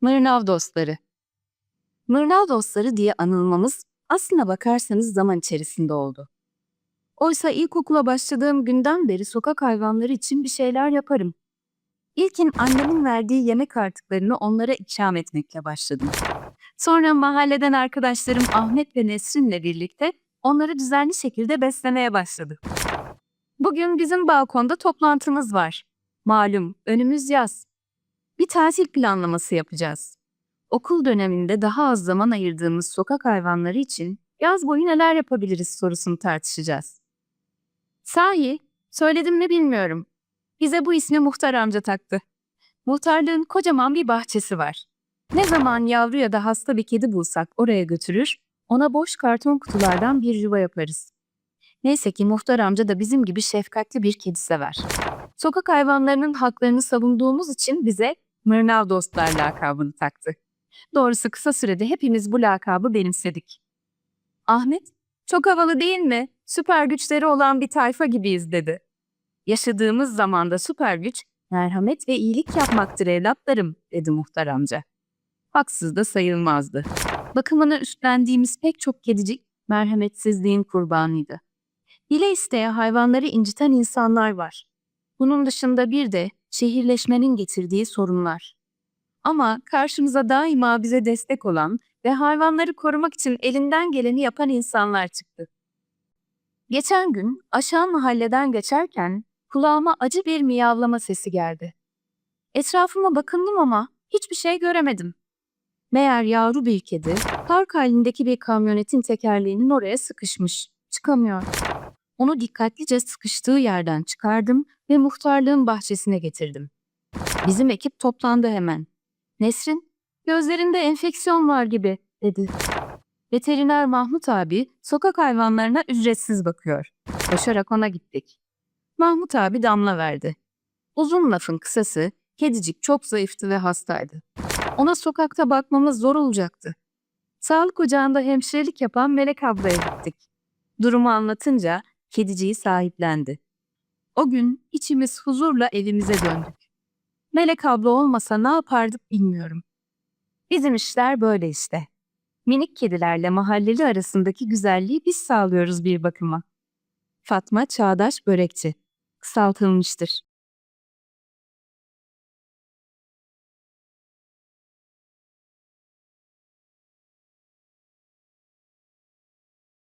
Mırnav dostları. Mırnav dostları diye anılmamız aslına bakarsanız zaman içerisinde oldu. Oysa ilkokula başladığım günden beri sokak hayvanları için bir şeyler yaparım. İlkin annemin verdiği yemek artıklarını onlara ikram etmekle başladım. Sonra mahalleden arkadaşlarım Ahmet ve Nesrin'le birlikte onları düzenli şekilde beslemeye başladık. Bugün bizim balkonda toplantımız var. Malum önümüz yaz. Bir tatil planlaması yapacağız. Okul döneminde daha az zaman ayırdığımız sokak hayvanları için yaz boyu neler yapabiliriz sorusunu tartışacağız. Sahi, söyledim mi bilmiyorum. Bize bu ismi muhtar amca taktı. Muhtarlığın kocaman bir bahçesi var. Ne zaman yavru ya da hasta bir kedi bulsak oraya götürür, ona boş karton kutulardan bir yuva yaparız. Neyse ki muhtar amca da bizim gibi şefkatli bir kedi sever. Sokak hayvanlarının haklarını savunduğumuz için bize Mırnav Dostlar lakabını taktı. Doğrusu kısa sürede hepimiz bu lakabı benimsedik. Ahmet, çok havalı değil mi? Süper güçleri olan bir tayfa gibiyiz dedi. Yaşadığımız zamanda süper güç, merhamet ve iyilik yapmaktır evlatlarım, dedi muhtar amca. Haksız da sayılmazdı. Bakımını üstlendiğimiz pek çok kedicik merhametsizliğin kurbanıydı. Dile isteye hayvanları inciten insanlar var. Bunun dışında bir de şehirleşmenin getirdiği sorunlar. Ama karşımıza daima bize destek olan ve hayvanları korumak için elinden geleni yapan insanlar çıktı. Geçen gün aşağı mahalleden geçerken kulağıma acı bir miyavlama sesi geldi. Etrafıma bakındım ama hiçbir şey göremedim. Meğer yavru bir kedi park halindeki bir kamyonetin tekerleğinin oraya sıkışmış. Çıkamıyor. Onu dikkatlice sıkıştığı yerden çıkardım ve muhtarlığın bahçesine getirdim. Bizim ekip toplandı hemen. Nesrin, gözlerinde enfeksiyon var gibi, dedi. Veteriner Mahmut abi sokak hayvanlarına ücretsiz bakıyor. Koşarak ona gittik. Mahmut abi damla verdi. Uzun lafın kısası, kedicik çok zayıftı ve hastaydı. Ona sokakta bakmamız zor olacaktı. Sağlık ocağında hemşirelik yapan Melek ablaya gittik. Durumu anlatınca kediciyi sahiplendi. O gün içimiz huzurla evimize döndük. Melek abla olmasa ne yapardık bilmiyorum. Bizim işler böyle işte. Minik kedilerle mahalleli arasındaki güzelliği biz sağlıyoruz bir bakıma. Fatma Çağdaş Börekçi. Kısaltılmıştır.